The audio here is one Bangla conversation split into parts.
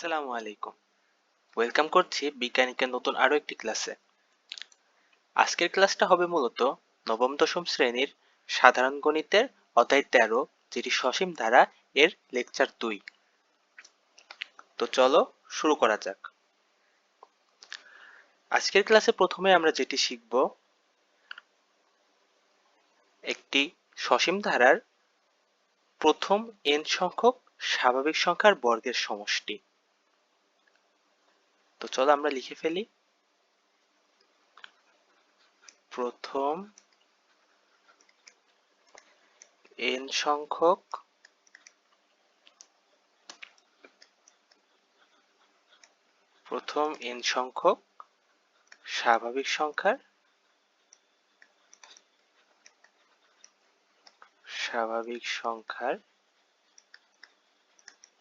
আসসালামু আলাইকুম। ওয়েলকাম করছি বিজ্ঞানিকের নতুন আরও একটি ক্লাসে আজকের ক্লাসটা হবে মূলত নবম, দশম শ্রেণির সাধারণ গণিতের অধ্যায় তেরো, যেটি সসীম ধারা এর লেকচার দুই। তো চলো শুরু করা যাক। আজকের ক্লাসে প্রথমে আমরা যেটি শিখব, একটি সসীম ধারার প্রথম এন সংখ্যক স্বাভাবিক সংখ্যার বর্গের সমষ্টি। তো চলো আমরা লিখে ফেলি। প্রথম এন সংখ্যক প্রথম এন সংখ্যক স্বাভাবিক সংখ্যার স্বাভাবিক সংখ্যার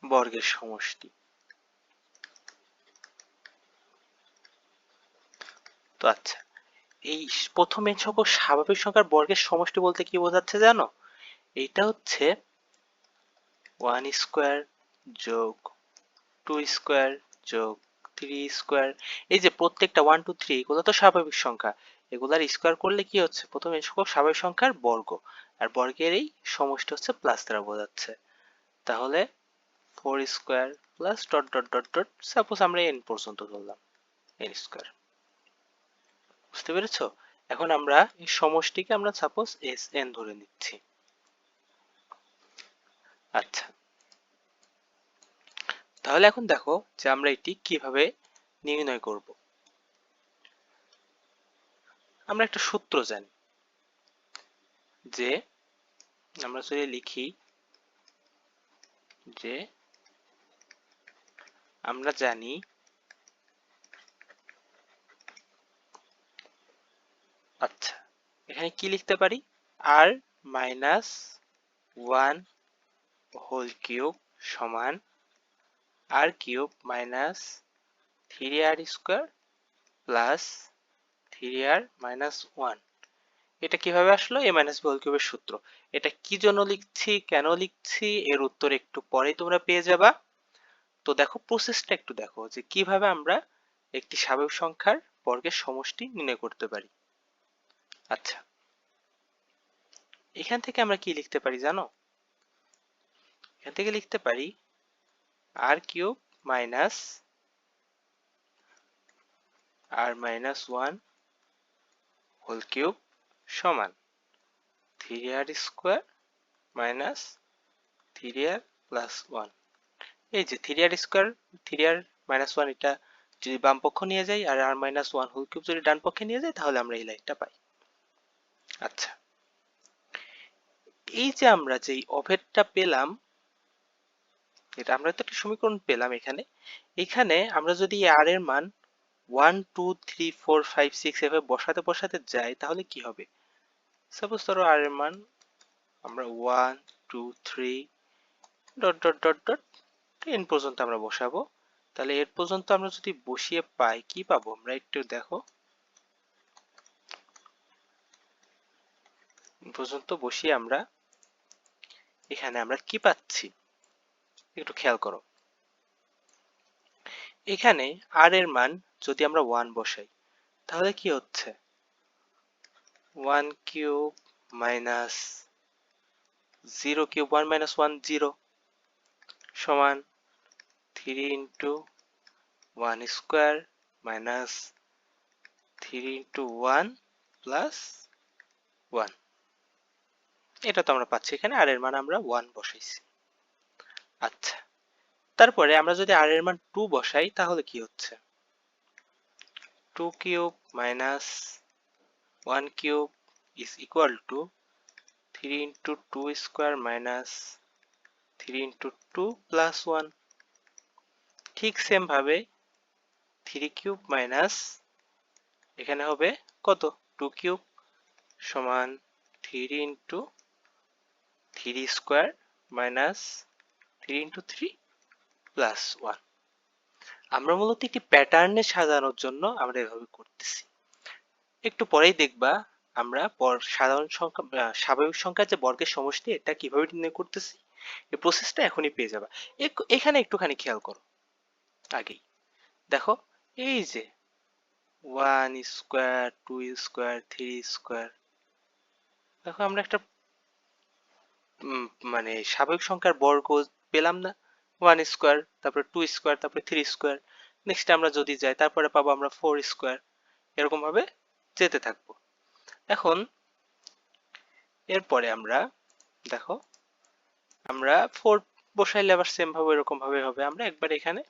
বর্গের সমষ্টি। তো আচ্ছা এই প্রথম এন সংখ্যক স্বাভাবিক সংখ্যার বর্গের সমষ্টি বলতে কি বোঝাচ্ছে জানো? এইটা হচ্ছে ওয়ান স্কোয়ার যোগ টু স্কোয়ার যোগ থ্রি স্কোয়ার এই যে প্রত্যেকটা ওয়ান টু থ্রি এগুলো তো স্বাভাবিক সংখ্যা। এগুলার স্কোয়ার করলে কি হচ্ছে? প্রথম সংখ্যক স্বাভাবিক সংখ্যার বর্গ। আর বর্গের এই সমষ্টি হচ্ছে প্লাস দ্বারা বোঝাচ্ছে। তাহলে four square plus dot dot dot dot suppose আমরা এন পর্যন্ত ধরলাম। এন স্কোয়ার বুঝতে পেরেছ? এখন আমরা এই সমষ্টিকে আমরা সাপোজ এস এন ধরে নিচ্ছি। আচ্ছা। তাহলে এখন দেখো যে আমরা এটি কীভাবে নির্ণয় করব। আমরা একটা সূত্র জানি যে আমরা যদি লিখি যে আমরা জানি আচ্ছা এখানে কি লিখতে পারি? R minus one whole cube সমান r cube minus three r square plus three r minus one এটা কীভাবে আসলো? এ মাইনাস বি হোল কিউবের সূত্র। এটা কি জন্য লিখছি? কেন লিখছি? এর উত্তর একটু পরেই তোমরা পেয়ে যাবা। তো দেখো প্রসেসটা একটু দেখো যে কীভাবে আমরা একটি স্বাভাবিক সংখ্যার বর্গের সমষ্টি নির্ণয় করতে পারি। আচ্ছা। এখান থেকে আমরা কি লিখতে পারি জানো? এখান থেকে লিখতে পারি r cube minus r minus one whole cube সমান three r square minus three r plus one এই যে three r square three r minus one এটা যদি বাম পক্ষ নিয়ে যাই আর r minus one whole cube যদি ডান পক্ষে নিয়ে যাই তাহলে আমরা এই লাইনটা পাই। আচ্ছা। এই যে আমরা যেই অভেদটা পেলাম, এটা আমরা তো একটা সমীকরণ পেলাম এখানে। এখানে আমরা যদি আর এর মান one two three four five six এভাবে বসাতে বসাতে যাই, তাহলে কি হবে? সাপোজ ধরো আর এর মান আমরা one two three dot dot dot dot n পর্যন্ত আমরা বসাবো। তাহলে এর পর্যন্ত আমরা যদি বসিয়ে পাই, কি পাবো? আমরা একটু দেখো। পর্যন্ত বসিয়ে আমরা এখানে আমরা কি পাচ্ছি? একটু খেয়াল করো। এখানে আর এর মান যদি আমরা ওয়ান বসাই, তাহলে কি হচ্ছে? One cube minus zero cube one minus one zero সমান three into one square minus three into one plus one এটা তো আমরা পাচ্ছি এখানে আর এর মান আমরা ওয়ান বসাইছি। আচ্ছা তারপরে আমরা যদি আর এর মান টু বসাই, তাহলে কি হচ্ছে? Two cube minus one cube is equal to three into two square minus three into two plus one ঠিক সেম ভাবে থ্রি কিউব মাইনাস এখানে হবে কত? টু কিউব সমান three into three square minus three into three plus one আমরা মূলত একটি প্যাটার্নে সাজানোর জন্য আমরা এভাবে করতেছি। একটু পরেই দেখবা আমরা সাধারণ সংখ্যা স্বাভাবিক সংখ্যার যে বর্গের সমষ্টি, এটা কীভাবে নির্ণয় করতেছি, এই প্রসেসটা এখনই পেয়ে যাবা। এখানে একটুখানি খেয়াল করো, আগেই। দেখো, এই যে one square two square three square দেখো আমরা একটা মানে স্বাভাবিক সংখ্যার বর্গ পেলাম না। ওয়ান স্কোয়ার তারপরে টু স্কোয়ার তারপরে থ্রি স্কোয়ার নেক্সট আমরা যদি যাই, তারপরে পাবো আমরা ফোর স্কোয়ার এরকম ভাবে যেতে থাকব। এখন, এরপরে আমরা, দেখো, আমরা ফোর বসাইলে আবার সেম ভাবে এরকম ভাবে হবে। আমরা একবার এখানে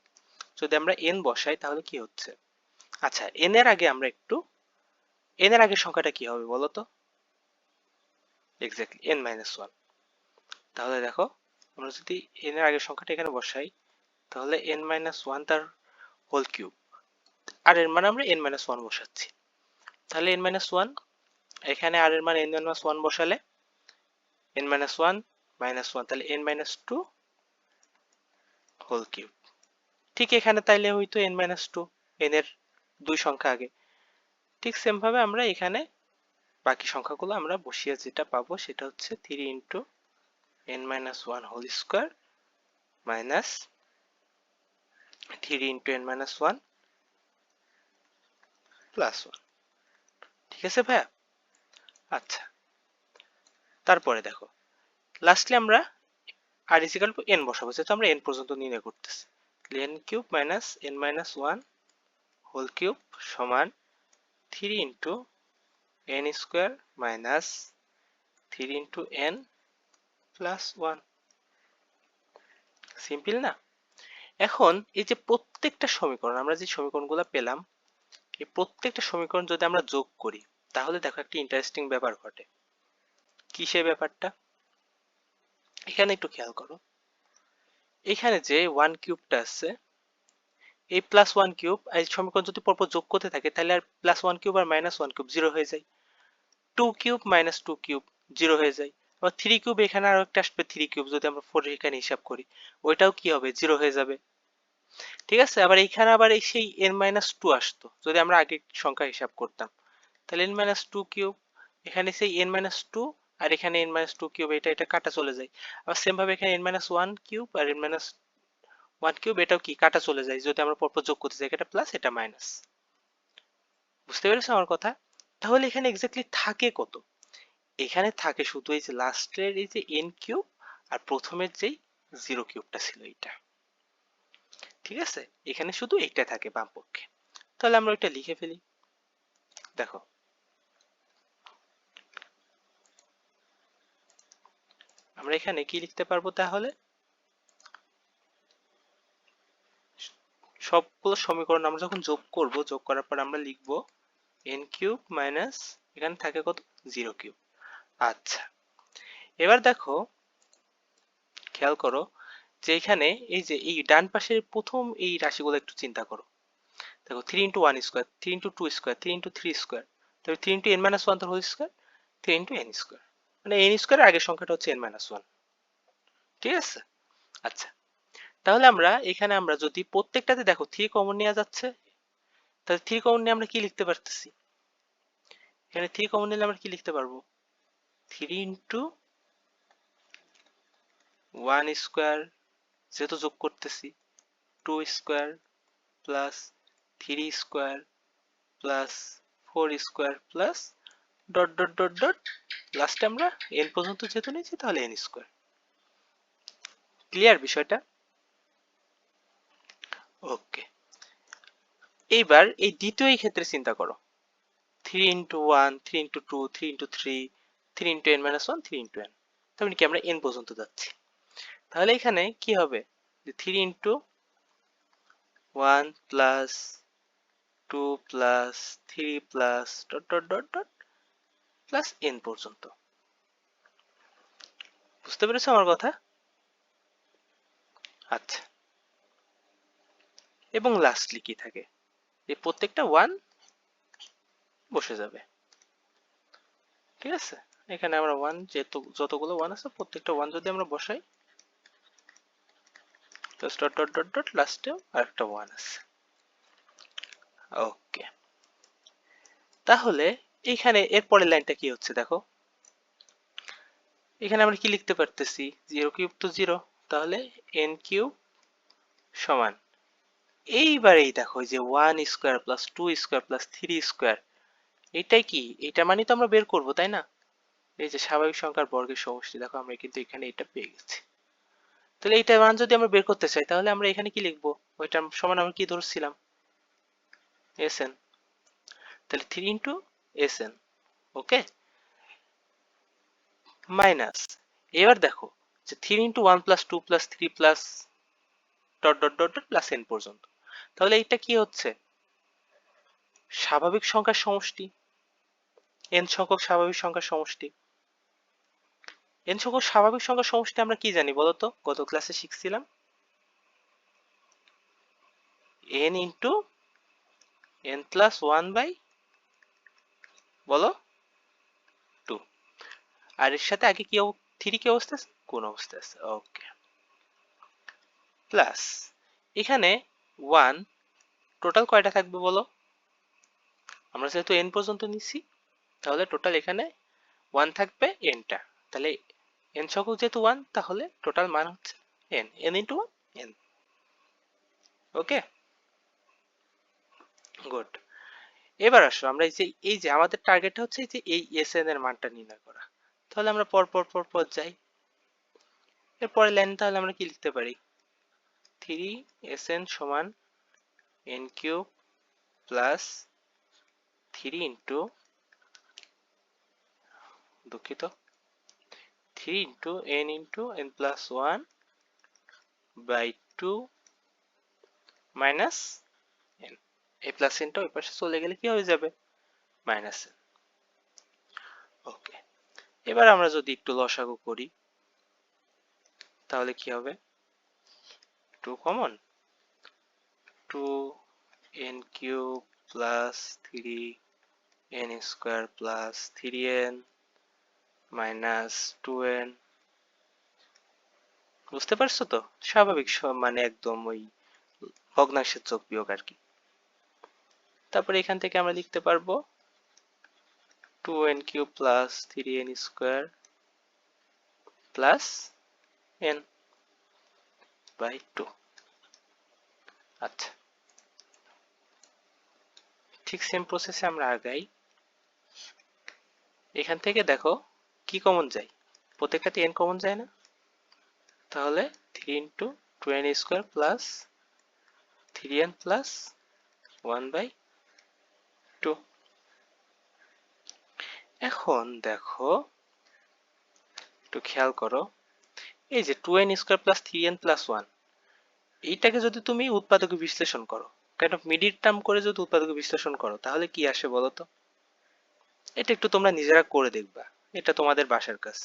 যদি আমরা এন বসাই, তাহলে কি হচ্ছে? আচ্ছা এন এর আগে আমরা একটু এন এর আগে সংখ্যাটা কি হবে বলো তো? এক্স্যাক্টলি এন মাইনাস ওয়ান তাহলে দেখো, আমরা যদি এন এর আগের সংখ্যাটা এখানে বসাই, তাহলে এন মাইনাস ওয়ান তার হোল কিউব আর এর মানে আমরা এন মাইনাস ওয়ান বসাচ্ছি। তাহলে এন মাইনাস ওয়ান এখানে আর এর মান এন মাইনাস ওয়ান বসালে n minus one minus one তাহলে n minus two whole cube ঠিক এখানে তাইলে হয়তো এন মাইনাস টু এন এর দুই সংখ্যা আগে। ঠিক সেম ভাবে আমরা এখানে বাকি সংখ্যাগুলো আমরা বসিয়ে যেটা পাবো সেটা হচ্ছে three into n minus one whole square minus three into n minus one plus one ঠিক আছে ভাইয়া? আচ্ছা। তারপরে দেখো লাস্টলি আমরা আর ইজিক্যাল টু এন বসাবো, যেহেতু আমরা এন পর্যন্ত নির্ণয় করতেছি। N cube minus n minus one whole cube সমান three into n square minus three into n plus one simple না? এখন এই যে প্রত্যেকটা সমীকরণ, আমরা যে সমীকরণগুলো পেলাম, এই প্রত্যেকটা সমীকরণ যদি আমরা যোগ করি, তাহলে দেখো একটা ইন্টারেস্টিং ব্যাপার ঘটে। কি ব্যাপারটা? এখানে একটু খেয়াল করো। এখানে যে ওয়ান কিউবটা আছে, এই প্লাস ওয়ান কিউব এই সমীকরণ যদি পরপর যোগ করতে থাকে, তাহলে r plus one cube r minus one cube zero হয়ে যায়। Two cube minus two cube zero হয়ে যায়। আবার থ্রি কিউব এখানে আরও একটা আসবে থ্রি কিউব যদি আমরা ফোর এখানে হিসাব করি। ওইটাও কি হবে? জিরো হয়ে যাবে। ঠিক আছে? আবার এইখানে আবার এই সেই এন মাইনাস টু আসতো। যদি আমরা আগে সংখ্যা হিসাব করতাম। তাহলে এন মাইনাস টু কিউব এখানে সেই এন মাইনাস টু আর এখানে এন মাইনাস টু কিউব এটা এটা কাটা চলে যায়। আবার সেম ভাবে এখানে এন মাইনাস ওয়ান কিউব আর এন মাইনাস ওয়ান কিউব এটাও কি? কাটা চলে যায়। যদি আমরা পরপর যোগ করতে চাই এটা প্লাস এটা মাইনাস বুঝতে পেরেছ আমার কথা? তাহলে এখানে এক্স্যাক্টলি থাকে কত? এখানে থাকে শুধু এই যে লাস্টের এই যে এন কিউব আর প্রথমের যেই জিরো কিউবটা ছিল এইটা। ঠিক আছে? এখানে শুধু এইটা থাকে বাম পক্ষে তাহলে আমরা ওইটা লিখে ফেলি। দেখো। আমরা এখানে কি লিখতে পারব তাহলে? সবগুলো সমীকরণ আমরা যখন যোগ করব, যোগ করার পর আমরা লিখব এন কিউব মাইনাস এখানে থাকে কত? জিরো কিউব আচ্ছা। এবার দেখো, খেয়াল করো যে এখানে এই যে এই ডান পাশের প্রথম এই রাশিগুলো একটু চিন্তা করো। দেখো three into one square three into two square three into three square তবে three into n minus one তার whole square three into n square মানে এন স্কোয়ার আগের সংখ্যাটা হচ্ছে এন মাইনাস ওয়ান ঠিক আছে? আচ্ছা তাহলে আমরা এখানে আমরা যদি প্রত্যেকটাতে দেখো থ্রি কমন নেওয়া যাচ্ছে, তাহলে থ্রি কমন নিয়ে আমরা কি লিখতে পারতেছি? এখানে থ্রি কমন নিলে আমরা কি লিখতে পারব? থ্রি ইন্টু ওয়ান স্কোয়ার যেহেতু যোগ করতেছি two square plus three square plus four square plus dot dot dot dot লাস্টে আমরা এন পর্যন্ত যেহেতু নিয়েছি, তাহলে এন স্কোয়ার ক্লিয়ার বিষয়টা? ওকে এইবার এই দ্বিতীয় ক্ষেত্রে চিন্তা করো। Three into one three into two three into three three into n minus one three into n তার মানে কি আমরা এন পর্যন্ত যাচ্ছি। তাহলে এখানে কি হবে? যে three into one plus two plus three plus dot dot dot dot plus n পর্যন্ত। বুঝতে পেরেছ আমার কথা? আচ্ছা। এবং লাস্টলি কি থাকে? যে প্রত্যেকটা ওয়ান বসে যাবে। ঠিক আছে? এখানে আমরা ওয়ান যেহেতু যতগুলো ওয়ান আছে, প্রত্যেকটা ওয়ান যদি আমরা বসাই তাহলে এখানে লাইনটা কি হচ্ছে দেখো? এখানে আমরা কি লিখতে পারতেছি? জিরো কিউব তো জিরো তাহলে এন কিউব সমান। এইবার এই দেখো যে one square plus two square plus three square এটাই কি? এটা মানে তো আমরা বের করব, তাই না? এই যে স্বাভাবিক সংখ্যার বর্গের সমষ্টি, দেখো আমরা কিন্তু এখানে এটা পেয়ে গেছি। তাহলে এইটার মান যদি আমরা বের করতে চাই, তাহলে আমরা এখানে কি লিখব? ওইটার সমান আমরা কি ধরছিলাম? এস এন তাহলে three into S n okay minus এবার দেখো যে three into one plus two plus three plus dot dot dot dot plus n পর্যন্ত। তাহলে এইটা কি হচ্ছে? স্বাভাবিক সংখ্যার সমষ্টি। এন সংখ্যক স্বাভাবিক সংখ্যার সমষ্টি। এন সংখ্যক স্বাভাবিক সংখ্যার সমষ্টি আমরা কি জানি বলতো? গত ক্লাসে শিখছিলাম। N into n plus one by বলো? টু আর এর সাথে আগে কি থ্রি কি অবস্থা কোন অবস্থা আছে? ওকে প্লাস এখানে ওয়ান টোটাল কয়টা থাকবে বলো? আমরা যেহেতু এন পর্যন্ত নিচ্ছি, তাহলে টোটাল এখানে ওয়ান থাকবে এনটা তাহলে এন সংখ্যক যেহেতু ওয়ান তাহলে টোটাল মান হচ্ছে n n into one n okay good এবার আসো, আমরা এই যে এই যে আমাদের টার্গেটটা হচ্ছে যে এই এন এর মানটা নির্ণয় করা। তাহলে আমরা পর পর পর পর যাই। এরপরে লাইন তাহলে আমরা কি লিখতে পারি? থ্রি এস এন সমান n cube plus three into দুঃখিত। Three into n into n plus one by two minus n এই প্লাস এনটা ওই পাশে চলে গেলে কি হয়ে যাবে? মাইনাস এন ওকে এবার আমরা যদি একটু লসাগু করি, তাহলে কি হবে? Two common two n cube plus three n square plus three n minus two n বুঝতে পারছ তো? স্বাভাবিক মানে একদম ওই ভগ্নাংশের চোখ বিয়োগ আর কি। তারপরে এখান থেকে আমরা লিখতে পারব two n cube plus three n square plus n by two আচ্ছা। ঠিক সেম প্রসেসে আমরা আগাই। এখান থেকে দেখো কি কমন যায়? প্রত্যেকটাতে এন কমন যায় না? তাহলে three into two n square plus three n plus one by two এখন দেখো, একটু খেয়াল করো, এই যে two n square plus three n plus one এইটাকে যদি তুমি উৎপাদকে বিশ্লেষণ করো কাইন্ড অফ মিডিল টার্ম করে যদি উৎপাদকে বিশ্লেষণ করো, তাহলে কি আসে বলো তো? এটা একটু তোমরা নিজেরা করে দেখবা। এটা তোমাদের বাসার কাজ।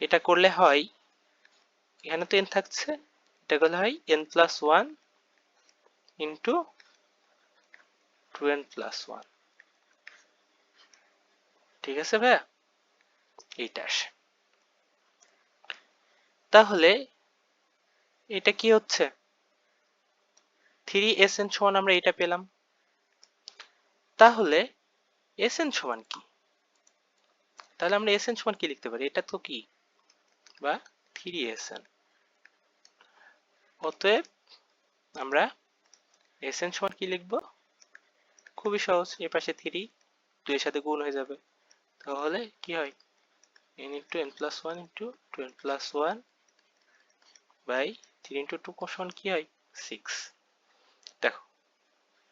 এটা করলে হয়, এখানে তো এন থাকছে, এটা করলে হয় n plus one into two n plus one ঠিক আছে ভাইয়া? এইটা আসে। তাহলে এটা কি হচ্ছে? থ্রি এস এন সমান আমরা এটা পেলাম। তাহলে এস এন সমান কি? তাহলে আমরা এস এন সমান কি লিখতে পারি? এটা তো কি? বা থ্রি এস এন অতএব আমরা এস এন সমান কি লিখব? খুবই সহজ, এ পাশে থ্রি দুইয়ের সাথে গুণ হয়ে যাবে। তাহলে কি হয়? N into n plus one into two n plus one by three into two সমান কি হয়? সিক্স দেখো,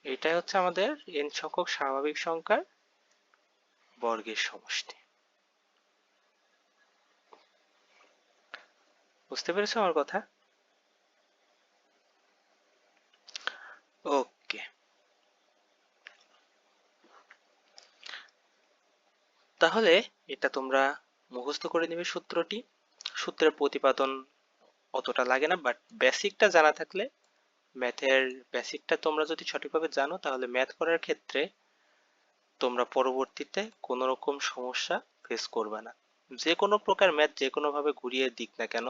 এটাই হচ্ছে আমাদের এন সংখ্যক স্বাভাবিক সংখ্যার বর্গের সমষ্টি। বুঝতে পেরেছ আমার কথা? ওকে তাহলে এটা তোমরা মুখস্থ করে নেবে সূত্রটি। সূত্রের প্রতিপাদন অতটা লাগে না বাট বেসিকটা জানা থাকলে ম্যাথের বেসিকটা তোমরা যদি সঠিকভাবে জানো, তাহলে ম্যাথ করার ক্ষেত্রে তোমরা পরবর্তীতে কোনো রকম সমস্যা ফেস করবে না। যে কোনো প্রকার ম্যাথ যে কোনোভাবে ঘুরিয়ে দিক না কেন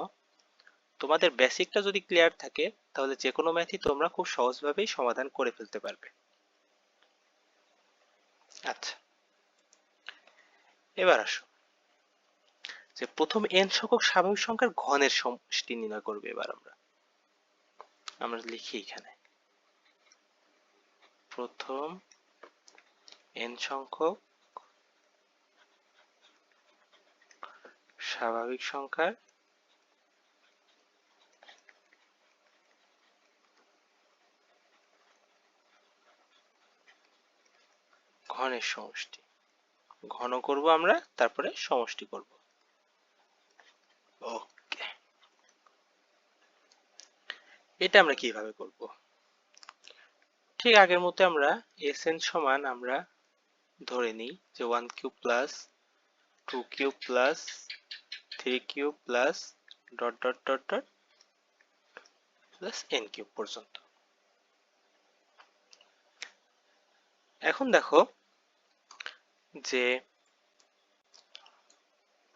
তোমাদের বেসিকটা যদি ক্লিয়ার থাকে, তাহলে যে কোনো ম্যাথই তোমরা খুব সহজভাবেই সমাধান করে ফেলতে পারবে। আচ্ছা। এবার আসো। যে প্রথম এন সংখ্যক স্বাভাবিক সংখ্যার ঘনের সমষ্টি নির্ণয় করবে এবার আমরা। আমরা লিখি এখানে। প্রথম এন সংখ্যক স্বাভাবিক সংখ্যার ঘনের সমষ্টি। ঘন করব আমরা, তারপরে সমষ্টি করব। ওকে। এটা আমরা কীভাবে করব? ঠিক আগের মতো আমরা এসএন সমান আমরা ধরে নিই যে one cube plus two cube plus three cube plus dot dot dot dot plus n cube পর্যন্ত। এখন দেখো যে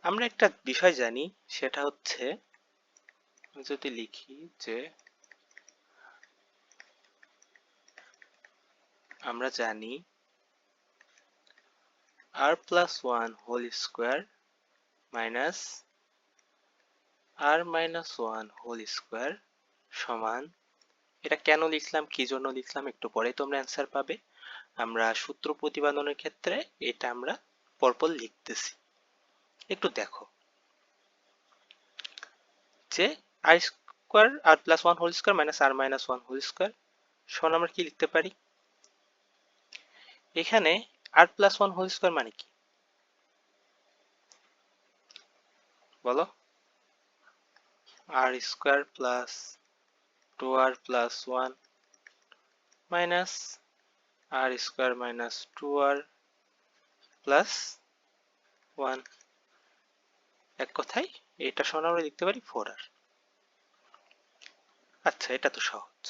আমরা একটা বিষয় জানি, সেটা হচ্ছে যদি লিখি যে আমরা জানি r plus 1 whole square minus r minus 1 whole square সমান, এটা কেন লিখলাম, কি জন্য লিখলাম একটু পরে তোমরা অ্যান্সার পাবে। আমরা সূত্র প্রতিপাদনের ক্ষেত্রে এটা আমরা পরপর লিখতেছি। একটু দেখো। যে r square r plus one whole square minus r minus one whole square সমান আমরা কি লিখতে পারি? এখানে r plus one whole square মানে কি? বলো। R square plus two r plus one minus r square minus two r plus one এক কথায়, এটা সমান আমরা লিখতে পারি ফোর আর আচ্ছা এটা তো সহজ।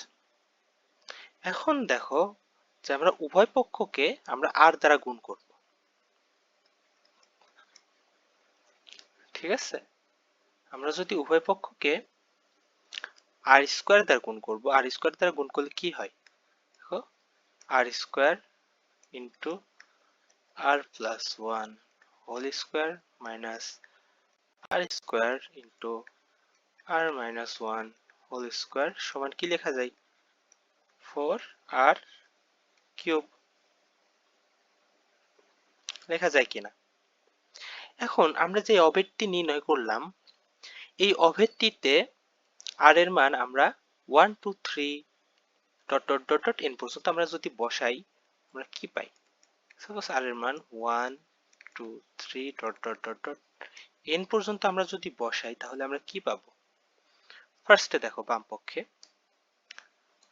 এখন দেখো যে আমরা উভয় পক্ষকে আমরা আর দ্বারা গুণ করব। ঠিক আছে? আমরা যদি উভয় পক্ষকে আর স্কোয়ার দ্বারা গুণ করব আর স্কোয়ার দ্বারা গুণ করলে কি হয়? R square into r plus one whole square minus r square into r minus one whole square সমান কি লেখা যায়? ফোর আর কিউব লেখা যায় কিনা এখন আমরা যে অভেদটি নির্ণয় করলাম, এই অভেদটিতে আর এর মান আমরা one two three dot dot dot dot n পর্যন্ত আমরা যদি বসাই, আমরা কি পাই? সাপোজ আর এর মান one two three dot dot dot dot n পর্যন্ত আমরা যদি বসাই, তাহলে আমরা কি পাবো? ফার্স্টে দেখো বাম পক্ষে।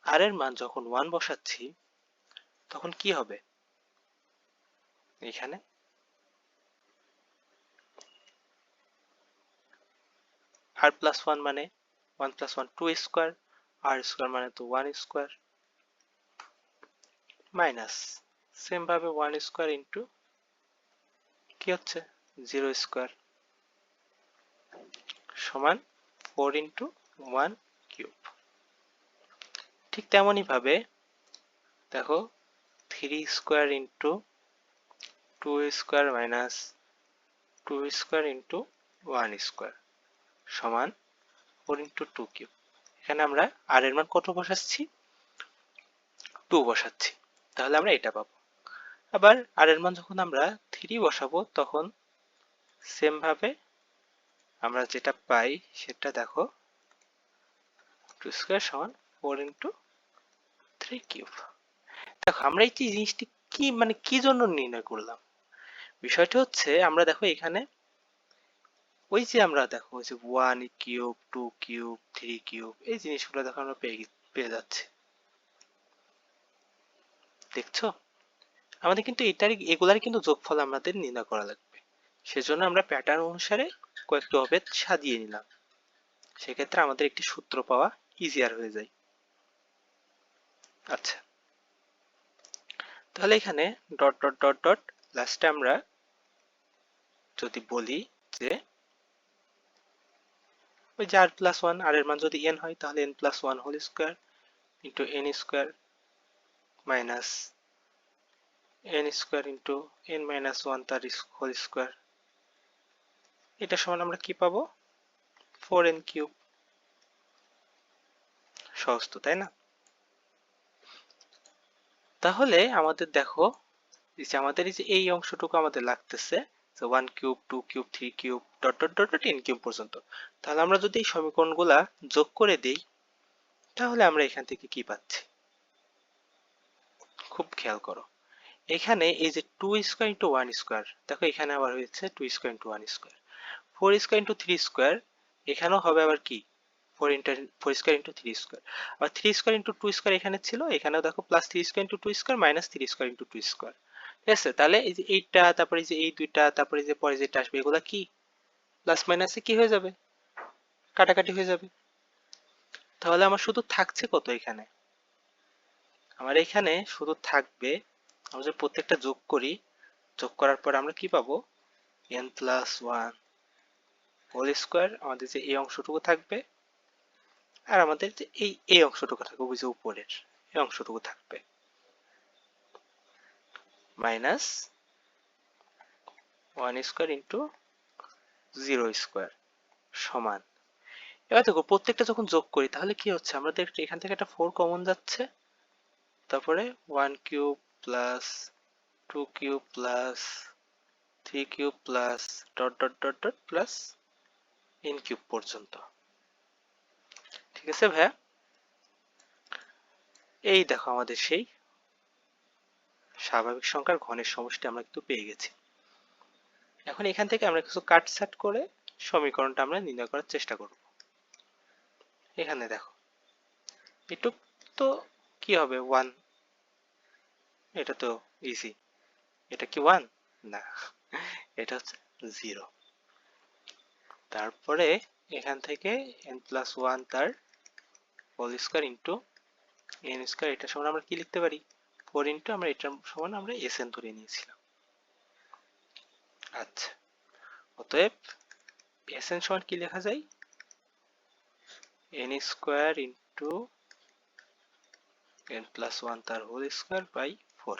আর এর মান যখন ওয়ান বসাচ্ছি, তখন কি হবে? এখানে। আর প্লাস ওয়ান মানে one plus one two square r square মানে তো ওয়ান স্কোয়ার মাইনাস সেম ভাবে ওয়ান স্কোয়ার ইন্টু কি হচ্ছে? জিরো স্কোয়ার সমান ফোর ইন্টু ওয়ান কিউব ঠিক তেমনই ভাবে, দেখো three square into two square minus two square into one square সমান ফোর ইন্টু টু কিউব এখানে আমরা আর এর মান কত বসাচ্ছি? টু বসাচ্ছি। তাহলে আমরা এটা পাবো। আবার আর এর মান যখন আমরা থ্রি বসাবো, তখন সেম ভাবে আমরা যেটা পাই সেটা দেখো টু স্কোয়ার সমান ফোর ইন্টু থ্রি কিউব দেখো, আমরা এই জিনিসটি কি মানে কি জন্য নির্ণয় করলাম? বিষয়টা হচ্ছে, আমরা দেখো এখানে ওই যে আমরা দেখো, ওই যে one cube two cube three cube এই জিনিসগুলো দেখো আমরা পেয়ে পেয়ে যাচ্ছি। দেখছ? আমাদের কিন্তু এটারই, এগুলারই কিন্তু যোগফল আমাদের নির্ণয় করা লাগবে। সেজন্য আমরা প্যাটার্ন অনুসারে কয়েকটি অভেদ সাজিয়ে নিলাম। সেক্ষেত্রে আমাদের একটি সূত্র পাওয়া ইজিয়ার হয়ে যায়। আচ্ছা। তাহলে এখানে ডট ডট ডট ডট লাস্টে আমরা যদি বলি যে ওই যে আর প্লাস ওয়ান আর এর মান যদি এন হয়, তাহলে n plus one whole square into n square minus n square into n minus one তার হোল স্কোয়ার এটা সমান আমরা কি পাবো? ফোর এন কিউব সহজ তো, তাই না? তাহলে আমাদের দেখো যে আমাদের এই যে এই অংশটুকু আমাদের লাগতেছে, যে one cube two cube three cube dot dot dot dot n cube পর্যন্ত। তাহলে আমরা যদি এই সমীকরণগুলা যোগ করে দেই, তাহলে আমরা এখান থেকে কি পাচ্ছি? খুব খেয়াল করো। এখানে এই যে two square into one square দেখো এখানে আবার হয়েছে two square into one square four square into three square এখানেও হবে আবার কি? Four into four square into three square আবার three square into two square এখানে ছিল, এখানেও দেখো plus three square into two square minus three square into two square ঠিক আছে? তাহলে এই যে এইটা, তারপরে যে এই দুইটা, তারপরে যে পরে যেটা আসবে, এগুলা কি? প্লাস মাইনাসে কি হয়ে যাবে? কাটাকাটি হয়ে যাবে। তাহলে আমার শুধু থাকছে কত এখানে? আমার এখানে শুধু থাকবে, আমরা যদি প্রত্যেকটা যোগ করি, যোগ করার পর আমরা কি পাবো? N plus one whole square আমাদের যে এই অংশটুকু থাকবে, আর আমাদের যে এই এই অংশটুকু থাকবে, ওই যে উপরের, এই অংশটুকু থাকবে। Minus one square into zero square সমান। এবার দেখো, প্রত্যেকটা যখন যোগ করি, তাহলে কি হচ্ছে? আমাদের এখান থেকে একটা ফোর কমন যাচ্ছে। তারপরে one cube plus two cube plus three cube plus dot dot dot dot plus n cube পর্যন্ত। ঠিক আছে ভাইয়া? এই দেখো আমাদের সেই স্বাভাবিক সংখ্যার ঘনের সমষ্টি আমরা কিন্তু পেয়ে গেছি। এখন এখান থেকে আমরা কিছু কাটছাট করে সমীকরণটা আমরা নির্ণয় করার চেষ্টা করব। এখানে দেখো, এটুক তো কি হবে? ওয়ান এটা তো ইজি এটা কি ওয়ান না, এটা হচ্ছে জিরো তারপরে এখান থেকে এন প্লাস ওয়ান তার whole square into n square এটা সমান আমরা কি লিখতে পারি? ফোর ইন্টু আমরা এটার সমান আমরা এস এন ধরে নিয়েছিলাম। আচ্ছা অতএব এস এন সমান কি লেখা যায়? N square into n plus one তার হোল স্কোয়ার বাই ফোর।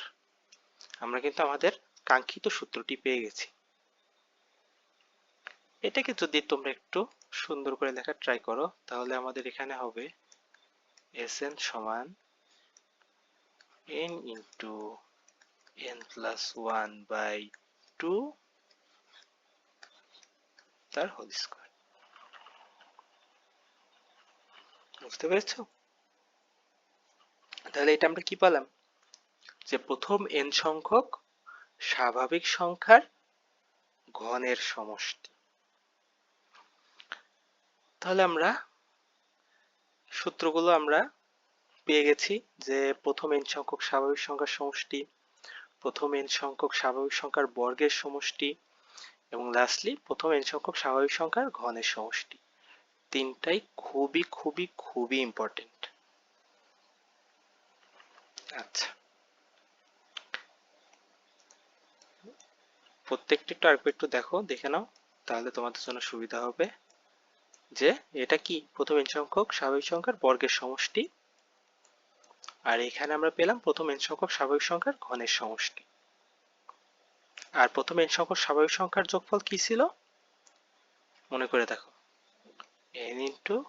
আমরা কিন্তু আমাদের কাঙ্ক্ষিত সূত্রটি পেয়ে গেছি। এটাকে যদি তোমরা একটু সুন্দর করে লেখার ট্রাই করো, তাহলে আমাদের এখানে হবে এস এন সমান n into n plus one by two তার হোল স্কোয়ার। বুঝতে পেরেছ? তাহলে এটা আমরা কি পেলাম? যে প্রথম এন সংখ্যক স্বাভাবিক সংখ্যার ঘনের সমষ্টি। তাহলে আমরা সূত্রগুলো আমরা পেয়ে গেছি যে প্রথম এন সংখ্যক স্বাভাবিক সংখ্যার সমষ্টি, প্রথম এন সংখ্যক স্বাভাবিক সংখ্যার বর্গের সমষ্টি, এবং লাস্টলি প্রথম এন সংখ্যক স্বাভাবিক সংখ্যার ঘনের সমষ্টি। তিনটাই খুবই খুবই খুবই ইম্পর্টেন্ট আচ্ছা। প্রত্যেকটা আরেকবার একটু দেখো, দেখে নাও, তাহলে তোমাদের জন্য সুবিধা হবে। যে এটা কি? প্রথম এন সংখ্যক স্বাভাবিক সংখ্যার বর্গের সমষ্টি। আর এখানে আমরা পেলাম প্রথম এন সংখ্যক স্বাভাবিক সংখ্যার ঘনের সমষ্টি। আর প্রথম এন সংখ্যক স্বাভাবিক সংখ্যার যোগফল কি ছিল? মনে করে দেখো। N into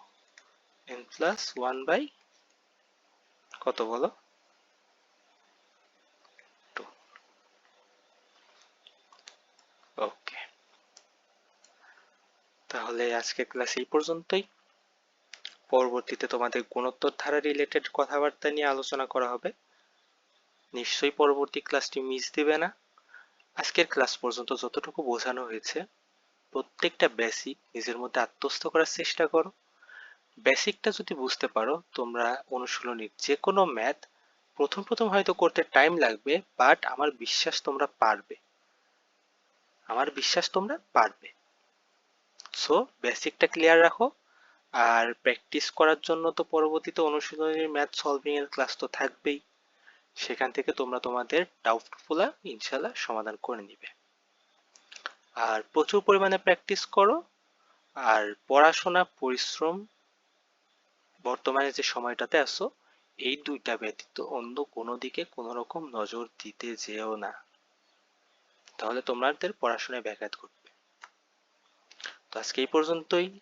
n plus one by কত বলো ওকে তাহলে আজকে ক্লাস এই পর্যন্তই। পরবর্তীতে তোমাদের গুণোত্তর ধারা রিলেটেড কথাবার্তা নিয়ে আলোচনা করা হবে। নিশ্চয়ই পরবর্তী ক্লাসটি মিস দিবে না। আজকের ক্লাস পর্যন্ত যতটুকু বোঝানো হয়েছে, প্রত্যেকটা বেসিক নিজের মধ্যে আত্মস্থ করার চেষ্টা করো। বেসিকটা যদি বুঝতে পারো, তোমরা অনুশীলনীর যে কোনো ম্যাথ প্রথম প্রথম হয়তো করতে টাইম লাগবে বাট আমার বিশ্বাস তোমরা পারবে। আমার বিশ্বাস তোমরা পারবে। সো বেসিকটা ক্লিয়ার রাখো। আর প্র্যাকটিস করার জন্য তো পরবর্তীতে অনুশীলনের ম্যাথ সলভিং এর ক্লাস তো থাকবেই। সেখান থেকে তোমরা তোমাদের ডাউটগুলা ইনশাল্লাহ সমাধান করে নিবে। আর প্রচুর পরিমাণে প্র্যাকটিস করো। আর পড়াশোনা, পরিশ্রম, বর্তমানে যে সময়টাতে আসো এই দুইটা ব্যতীত অন্য কোনো দিকে কোনো রকম নজর দিতে যেও না। তাহলে তোমাদের পড়াশোনায় ব্যাঘাত ঘটবে। তো আজকে এই পর্যন্তই।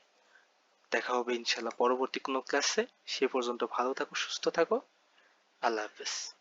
দেখা হবে ইনশাল্লাহ পরবর্তী কোনো ক্লাসে সে পর্যন্ত ভালো থাকো, সুস্থ থাকো। আল্লাহ হাফেজ।